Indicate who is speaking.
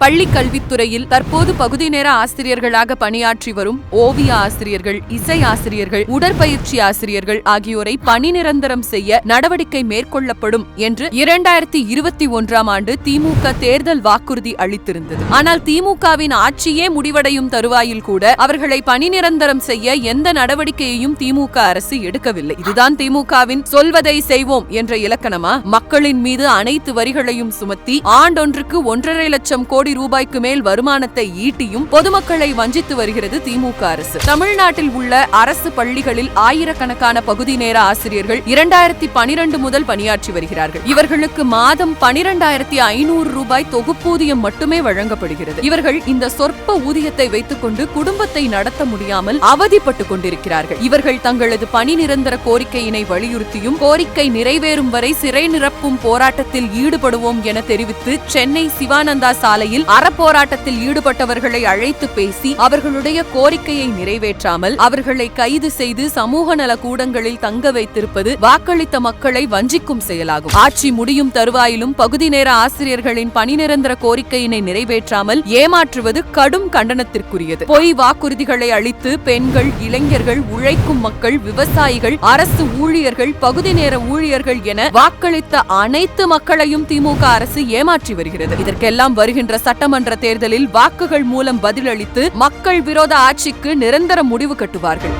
Speaker 1: பள்ளி கல்வித்துறையில் தற்போது பகுதி நேர ஆசிரியர்களாக பணியாற்றி வரும் ஓவிய ஆசிரியர்கள் இசை ஆசிரியர்கள் உடற்பயிற்சி ஆசிரியர்கள் ஆகியோரை பணி நிரந்தரம் செய்ய நடவடிக்கை மேற்கொள்ளப்படும் என்று இரண்டாயிரத்தி இருபத்தி ஒன்றாம் ஆண்டு திமுக தேர்தல் வாக்குறுதி அளித்திருந்தது. ஆனால் திமுகவின் ஆட்சியே முடிவடையும் தருவாயில் கூட அவர்களை பணி நிரந்தரம் செய்ய எந்த நடவடிக்கையையும் திமுக அரசு எடுக்கவில்லை. இதுதான் திமுகவின் சொல்வதை செய்வோம் என்ற இலக்கணமா? மக்களின் மீது அனைத்து வரிகளையும் சுமத்தி ஆண்டொன்றுக்கு ஒன்றரை லட்சம் கோடி ரூபாய்க்கு மேல் வருமானத்தை ஈட்டியும் பொதுமக்களை வஞ்சித்து வருகிறது திமுக அரசு. தமிழ்நாட்டில் உள்ள அரசு பள்ளிகளில் ஆயிரக்கணக்கான பகுதி நேர ஆசிரியர்கள் இரண்டாயிரத்தி பனிரெண்டு முதல் பணியாற்றி வருகிறார்கள். இவர்களுக்கு மாதம் பனிரெண்டாயிரத்தி ஐநூறு ரூபாய் தொகுப்பூதியம் மட்டுமே வழங்கப்படுகிறது. இவர்கள் இந்த சொற்ப ஊதியத்தை வைத்துக் கொண்டு குடும்பத்தை நடத்த முடியாமல் அவதிப்பட்டுக் கொண்டிருக்கிறார்கள். இவர்கள் தங்களது பணி நிரந்தர கோரிக்கையினை வலியுறுத்தியும் கோரிக்கை நிறைவேறும் வரை சிறை நிரப்பும் போராட்டத்தில் ஈடுபடுவோம் என தெரிவித்து சென்னை சிவானந்தா சாலையில் அறப்போராட்டத்தில் ஈடுபட்டவர்களை அழைத்து பேசி அவர்களுடைய கோரிக்கையை நிறைவேற்றாமல் அவர்களை கைது செய்து சமூக நல கூடங்களில் தங்க வைத்திருப்பது வாக்களித்த மக்களை வஞ்சிக்கும் செயலாகும். ஆட்சி முடியும் தருவாயிலும் பகுதி நேர ஆசிரியர்களின் பணி நிரந்தர கோரிக்கையினை நிறைவேற்றாமல் ஏமாற்றுவது கடும் கண்டனத்திற்குரியது. பொய் வாக்குறுதிகளை அளித்து பெண்கள் இளைஞர்கள் உழைக்கும் மக்கள் விவசாயிகள் அரசு ஊழியர்கள் பகுதி நேர ஊழியர்கள் என வாக்களித்த அனைத்து மக்களையும் திமுக அரசு ஏமாற்றி வருகிறது. இதற்கெல்லாம் வருகின்ற சட்டமன்ற தேர்தலில் வாக்குகள் மூலம் பதிலளித்து மக்கள் விரோத ஆட்சிக்கு நிரந்தர முடிவு கட்டுவார்கள்.